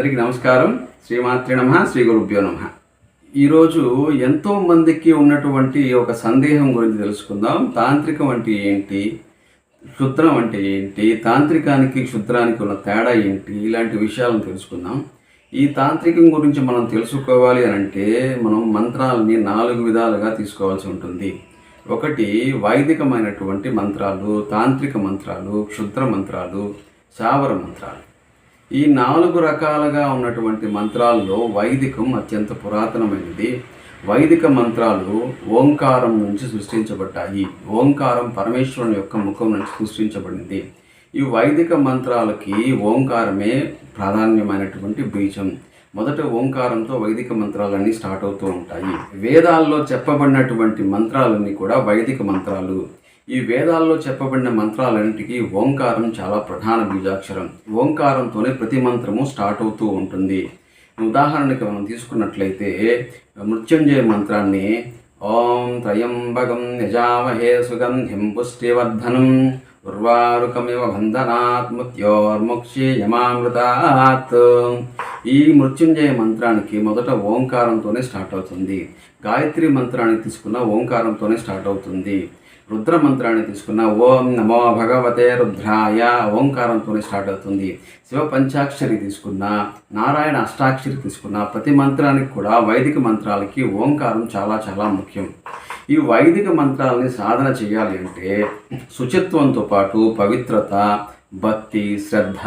అందరికీ నమస్కారం. శ్రీమాత్రి నమ శ్రీ గురుభ్యో నమ. ఈరోజు ఎంతో మందికి ఉన్నటువంటి ఒక సందేహం గురించి తెలుసుకుందాం. తాంత్రికం అంటే ఏంటి? క్షుద్రం అంటే ఏంటి? తాంత్రికానికి క్షుద్రానికి ఉన్న తేడా ఏంటి? ఇలాంటి విషయాలను తెలుసుకుందాం. ఈ తాంత్రికం గురించి మనం తెలుసుకోవాలి అని అంటే మనం మంత్రాలని నాలుగు విధాలుగా తీసుకోవాల్సి ఉంటుంది. ఒకటి వైదికమైనటువంటి మంత్రాలు తాంత్రిక మంత్రాలు క్షుద్ర మంత్రాలు శావర మంత్రాలు. ఈ నాలుగు రకాలుగా ఉన్నటువంటి మంత్రాల్లో వైదికం అత్యంత పురాతనమైనది. వైదిక మంత్రాలు ఓంకారం నుంచి సృష్టించబడ్డాయి. ఓంకారం పరమేశ్వరుని యొక్క ముఖం నుంచి సృష్టించబడింది. ఈ వైదిక మంత్రాలకి ఓంకారమే ప్రాధాన్యమైనటువంటి బీజం. మొదట ఓంకారంతో వైదిక మంత్రాలన్నీ స్టార్ట్ అవుతూ ఉంటాయి. వేదాల్లో చెప్పబడినటువంటి మంత్రాలన్నీ కూడా వైదిక మంత్రాలు. ఈ వేదాల్లో చెప్పబడిన మంత్రాలన్నిటికీ ఓంకారం చాలా ప్రధాన బీజాక్షరం. ఓంకారంతోనే ప్రతి మంత్రము స్టార్ట్ అవుతూ ఉంటుంది. ఉదాహరణకి మనం తీసుకున్నట్లయితే మృత్యుంజయ మంత్రాన్ని ఓం త్రయంబగం యజామహే సుగంధిం పుష్టివర్ధనం ఉర్వారుకమివ బంధనాత్ యమామృతాత్ ఈ మృత్యుంజయ మంత్రానికి మొదట ఓంకారంతోనే స్టార్ట్ అవుతుంది. గాయత్రి మంత్రాన్ని తీసుకున్న ఓంకారంతోనే స్టార్ట్ అవుతుంది. రుద్ర మంత్రాన్ని తీసుకున్న ఓం నమో భగవతే రుద్రాయ ఓంకారంతోనే స్టార్ట్ అవుతుంది. శివ పంచాక్షరి తీసుకున్న నారాయణ అష్టాక్షరి తీసుకున్న ప్రతి మంత్రానికి కూడా వైదిక మంత్రాలకి ఓంకారం చాలా చాలా ముఖ్యం. ఈ వైదిక మంత్రాలని సాధన చేయాలి అంటే శుచిత్వంతో పాటు పవిత్రత భక్తి శ్రద్ధ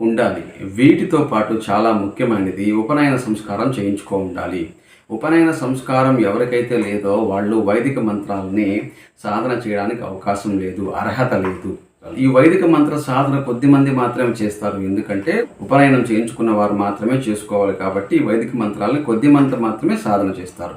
ఉండాలి. వీటితో పాటు చాలా ముఖ్యమైనది ఉపనయన సంస్కారం చేయించుకో ఉండాలి. ఉపనయన సంస్కారం ఎవరికైతే లేదో వాళ్ళు వైదిక మంత్రాలని సాధన చేయడానికి అవకాశం లేదు అర్హత లేదు. ఈ వైదిక మంత్ర సాధన కొద్ది మంది మాత్రమే చేస్తారు. ఎందుకంటే ఉపనయనం చేయించుకున్న వారు మాత్రమే చేసుకోవాలి కాబట్టి వైదిక మంత్రాలని కొద్ది మంత్రం మాత్రమే సాధన చేస్తారు.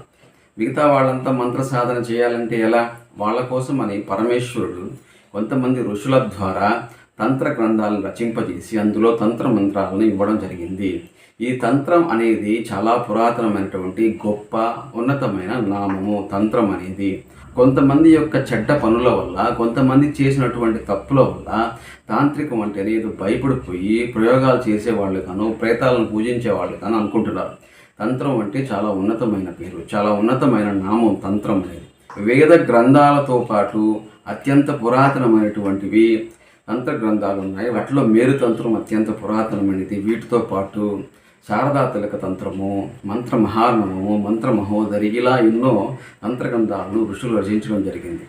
మిగతా వాళ్ళంతా మంత్ర సాధన చేయాలంటే ఎలా? వాళ్ళ కోసం అని పరమేశ్వరుడు కొంతమంది ఋషుల ద్వారా తంత్ర గ్రంథాలను రచింపజేసి అందులో తంత్ర మంత్రాలను ఇవ్వడం జరిగింది. ఈ తంత్రం అనేది చాలా పురాతనమైనటువంటి గొప్ప ఉన్నతమైన నామము తంత్రం అనేది. కొంతమంది యొక్క చెడ్డ పనుల వల్ల కొంతమంది చేసినటువంటి తప్పుల వల్ల తాంత్రికం అంటే అనేది భయపడిపోయి ప్రయోగాలు చేసేవాళ్ళు కాను ప్రేతాలను పూజించే వాళ్ళు కాను అనుకుంటున్నారు. తంత్రం అంటే చాలా ఉన్నతమైన పేరు చాలా ఉన్నతమైన నామం తంత్రం అనేది. వేద గ్రంథాలతో పాటు అత్యంత పురాతనమైనటువంటివి తంత్ర గ్రంథాలు ఉన్నాయి. వాటిలో మేరు తంత్రం అత్యంత పురాతనమైనది. వీటితో పాటు శారదా తిలక తంత్రము మంత్ర మహార్ణము మంత్ర మహోదరి ఇలా ఎన్నో తంత్రగ్రంథాలను ఋషులు రచించడం జరిగింది.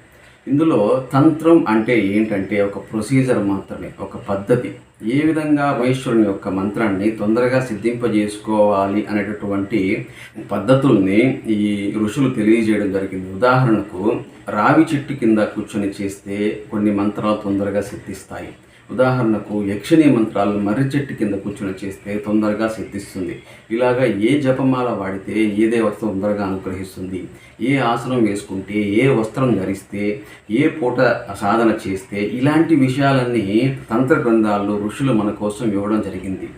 ఇందులో తంత్రం అంటే ఏంటంటే ఒక ప్రొసీజర్ మాత్రమే ఒక పద్ధతి. ఏ విధంగా మహేశ్వరుని యొక్క మంత్రాన్ని తొందరగా సిద్ధింపజేసుకోవాలి అనేటటువంటి పద్ధతుల్ని ఈ ఋషులు తెలియజేయడం జరిగింది. ఉదాహరణకు రావి చెట్టు కింద కూర్చొని చేస్తే కొన్ని మంత్రాలు తొందరగా సిద్ధిస్తాయి. ఉదాహరణకు యక్షిణీ మంత్రాలు మర్రి చెట్టు కింద కూర్చొని చేస్తే తొందరగా సిద్ధిస్తుంది. ఇలాగా ఏ జపమాల వాడితే ఏ దేవత తొందరగా అనుగ్రహిస్తుంది? ఏ ఆసనం వేసుకుంటే ఏ వస్త్రం ధరిస్తే ఏ పూట సాధన చేస్తే? ఇలాంటి విషయాలన్నీ తంత్ర గ్రంథాల్లో ఋషులు మన కోసం ఇవ్వడం జరిగింది.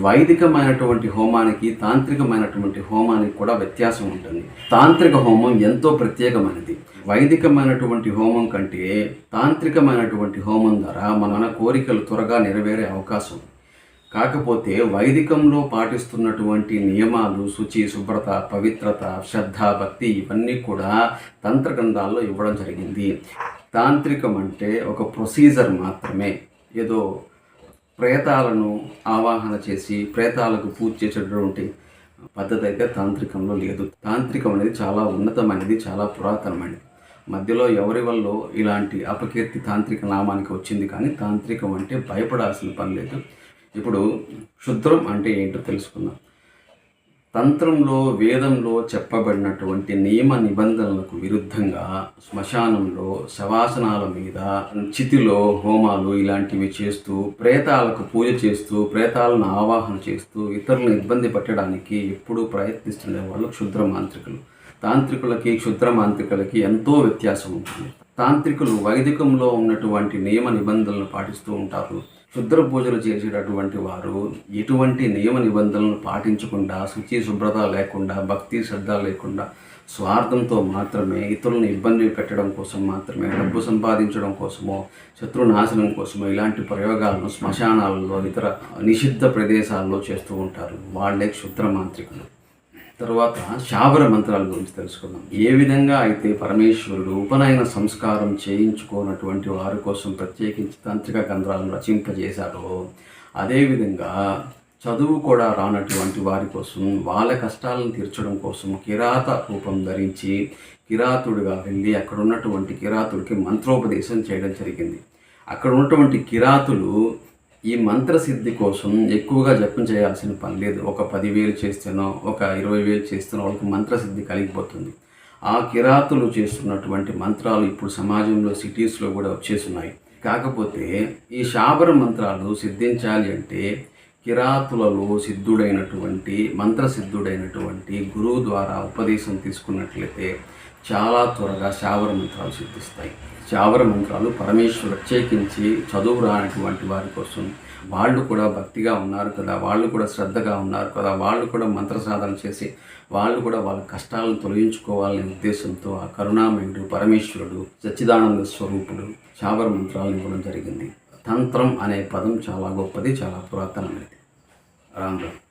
వైదికమైనటువంటి హోమానికి తాంత్రికమైనటువంటి హోమానికి కూడా వ్యత్యాసం ఉంటుంది. తాంత్రిక హోమం ఎంతో ప్రత్యేకమైనది. వైదికమైనటువంటి హోమం కంటే తాంత్రికమైనటువంటి హోమం ద్వారా మన కోరిక కోరికలు త్వరగా నెరవేరే అవకాశం కాకపోతే వైదికంలో పాటిస్తున్నటువంటి నియమాలు శుచి శుభ్రత పవిత్రత శ్రద్ధ భక్తి ఇవన్నీ కూడా తంత్ర గ్రంథాల్లో ఇవ్వడం జరిగింది. తాంత్రికం అంటే ఒక ప్రొసీజర్ మాత్రమే. ఏదో ప్రేతాలను ఆవాహన చేసి ప్రేతాలకు పూజ చేసేటటువంటి పద్ధతి అయితే తాంత్రికంలో లేదు. తాంత్రికం అనేది చాలా ఉన్నతమైనది చాలా పురాతనమైనది. మధ్యలో ఎవరి వల్ల ఇలాంటి అపకీర్తి తాంత్రిక నామానికి వచ్చింది కానీ తాంత్రికం అంటే భయపడాల్సిన పని లేదు. ఇప్పుడు క్షుద్రం అంటే ఏంటో తెలుసుకుందాం. తంత్రంలో వేదంలో చెప్పబడినటువంటి నియమ నిబంధనలకు విరుద్ధంగా శ్మశానంలో శవాసనాల మీద చితిలో హోమాలు ఇలాంటివి చేస్తూ ప్రేతాలకు పూజ చేస్తూ ప్రేతాలను ఆవాహన చేస్తూ ఇతరులను ఇబ్బంది పెట్టడానికి ఎప్పుడూ ప్రయత్నిస్తుండే వాళ్ళు క్షుద్ర మాంత్రికులు. తాంత్రికులకి క్షుద్ర మాంత్రికులకి ఎంతో వ్యత్యాసం ఉంటుంది. తాంత్రికులు వైదికంలో ఉన్నటువంటి నియమ నిబంధనలు పాటిస్తూ ఉంటారు. క్షుద్ర పూజలు చేసేటటువంటి వారు ఎటువంటి నియమ నిబంధనలను పాటించకుండా శుచి శుభ్రత లేకుండా భక్తి శ్రద్ధ లేకుండా స్వార్థంతో మాత్రమే ఇతరులను ఇబ్బంది పెట్టడం కోసం మాత్రమే డబ్బు సంపాదించడం కోసమో శత్రు నాశనం కోసమో ఇలాంటి ప్రయోగాలను శ్మశానాలలో ఇతర నిషిద్ధ ప్రదేశాల్లో చేస్తూ ఉంటారు. వాళ్ళే క్షుద్ర మాంత్రికులు తర్వాత శాబర మంత్రాల గురించి తెలుసుకుందాం. ఏ విధంగా అయితే పరమేశ్వరుడు ఉపనయన సంస్కారం చేయించుకోనటువంటి వారి కోసం ప్రత్యేకించి తాంత్రిక గంధ్రాలను రచింపజేశారో అదేవిధంగా చదువు కూడా రానటువంటి వారి కోసం వాళ్ళ కష్టాలను తీర్చడం కోసం కిరాత రూపం ధరించి కిరాతుడిగా వెళ్ళి అక్కడ ఉన్నటువంటి కిరాతుడికి మంత్రోపదేశం చేయడం జరిగింది. అక్కడ ఉన్నటువంటి కిరాతులు ఈ మంత్రసిద్ధి కోసం ఎక్కువగా జపం చేయాల్సిన పని లేదు. ఒక పదివేలు చేస్తేనో ఒక ఇరవై వేలు చేస్తేనో వాళ్ళకి మంత్రసిద్ధి కలిగిపోతుంది. ఆ కిరాతులు చేస్తున్నటువంటి మంత్రాలు ఇప్పుడు సమాజంలో సిటీస్లో కూడా వచ్చేస్తున్నాయి. కాకపోతే ఈ శాబర మంత్రాలు సిద్ధించాలి అంటే కిరాతులలో సిద్ధుడైనటువంటి మంత్రసిద్ధుడైనటువంటి గురువు ద్వారా ఉపదేశం తీసుకున్నట్లయితే చాలా త్వరగా శావర మంత్రాలు సిద్ధిస్తాయి. శావర మంత్రాలు పరమేశ్వరు ప్రత్యేకించి చదువు రానటువంటి వారి కోసం వాళ్ళు కూడా భక్తిగా ఉన్నారు కదా వాళ్ళు కూడా శ్రద్ధగా ఉన్నారు కదా వాళ్ళు కూడా మంత్ర సాధన చేసి వాళ్ళు కూడా వాళ్ళ కష్టాలను తొలగించుకోవాలనే ఉద్దేశంతో ఆ కరుణామయుడు పరమేశ్వరుడు సచ్చిదానంద స్వరూపుడు శావర మంత్రాలను ఇవ్వడం జరిగింది. తంత్రం అనే పదం చాలా గొప్పది చాలా పురాతనమైనది. రామ్ రామ్.